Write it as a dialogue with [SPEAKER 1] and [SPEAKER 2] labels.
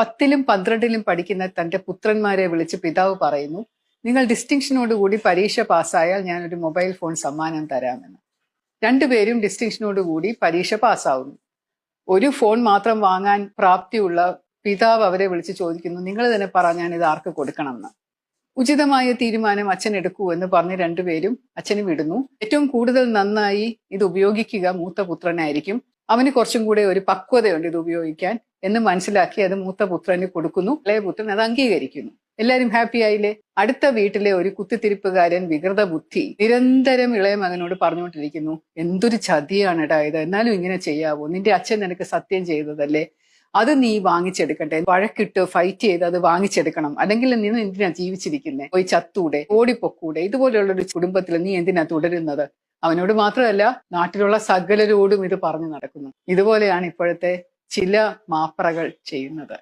[SPEAKER 1] പത്തിലും പന്ത്രണ്ടിലും പഠിക്കുന്ന തന്റെ പുത്രന്മാരെ വിളിച്ച് പിതാവ് പറയുന്നു നിങ്ങൾ ഡിസ്റ്റിങ്ഷനോടുകൂടി പരീക്ഷ പാസ്സായാൽ ഞാൻ ഒരു മൊബൈൽ ഫോൺ സമ്മാനം തരാമെന്ന്. രണ്ടുപേരും ഡിസ്റ്റിങ്ഷനോടുകൂടി പരീക്ഷ പാസ്സാവുന്നു. ഒരു ഫോൺ മാത്രം വാങ്ങാൻ പ്രാപ്തിയുള്ള പിതാവ് അവരെ വിളിച്ച് ചോദിക്കുന്നു നിങ്ങൾ തന്നെ പറ ഞാൻ ഇത് ആർക്ക് കൊടുക്കണം എന്ന് ഉചിതമായ തീരുമാനം അച്ഛൻ എടുക്കൂ എന്ന് പറഞ്ഞ് രണ്ടുപേരും അച്ഛന് വിടുന്നു. ഏറ്റവും കൂടുതൽ നന്നായി ഇത് ഉപയോഗിക്കുക മൂത്ത പുത്രനായിരിക്കും. അവന് കുറച്ചും കൂടെ ഒരു പക്വതയുണ്ട് ഇത് ഉപയോഗിക്കാൻ എന്ന് മനസ്സിലാക്കി അത് മൂത്ത പുത്രന് കൊടുക്കുന്നു. ഇളയ പുത്രൻ അത് അംഗീകരിക്കുന്നു. എല്ലാവരും ഹാപ്പി ആയില്ലേ? അടുത്ത വീട്ടിലെ ഒരു കുത്തിത്തിരിപ്പുകാരൻ വികൃത ബുദ്ധി നിരന്തരം ഇളയ മകനോട് പറഞ്ഞുകൊണ്ടിരിക്കുന്നു. എന്തൊരു ചതിയാണ് ഇടായത് എന്നാലും ഇങ്ങനെ ചെയ്യാവോ? നിന്റെ അച്ഛൻ നിനക്ക് സത്യം ചെയ്തതല്ലേ? അത് നീ വാങ്ങിച്ചെടുക്കട്ടെ വഴക്കിട്ട് ഫൈറ്റ് ചെയ്ത് അത് വാങ്ങിച്ചെടുക്കണം. അല്ലെങ്കിൽ നീ എന്തിനാ ജീവിച്ചിരിക്കുന്നത് പോയി ചത്തൂടെ? ഓടിപ്പൊക്കൂടെ? ഇതുപോലെയുള്ള ഒരു കുടുംബത്തിൽ നീ എന്തിനാ തുടരുന്നത്? അവനോട് മാത്രമല്ല നാട്ടിലുള്ള സകലരോടും ഇത് പറഞ്ഞു നടക്കുന്നു. ഇതുപോലെയാണ് ഇപ്പോഴത്തെ ചില മാപ്രകൾ ചെയ്യുന്നത്.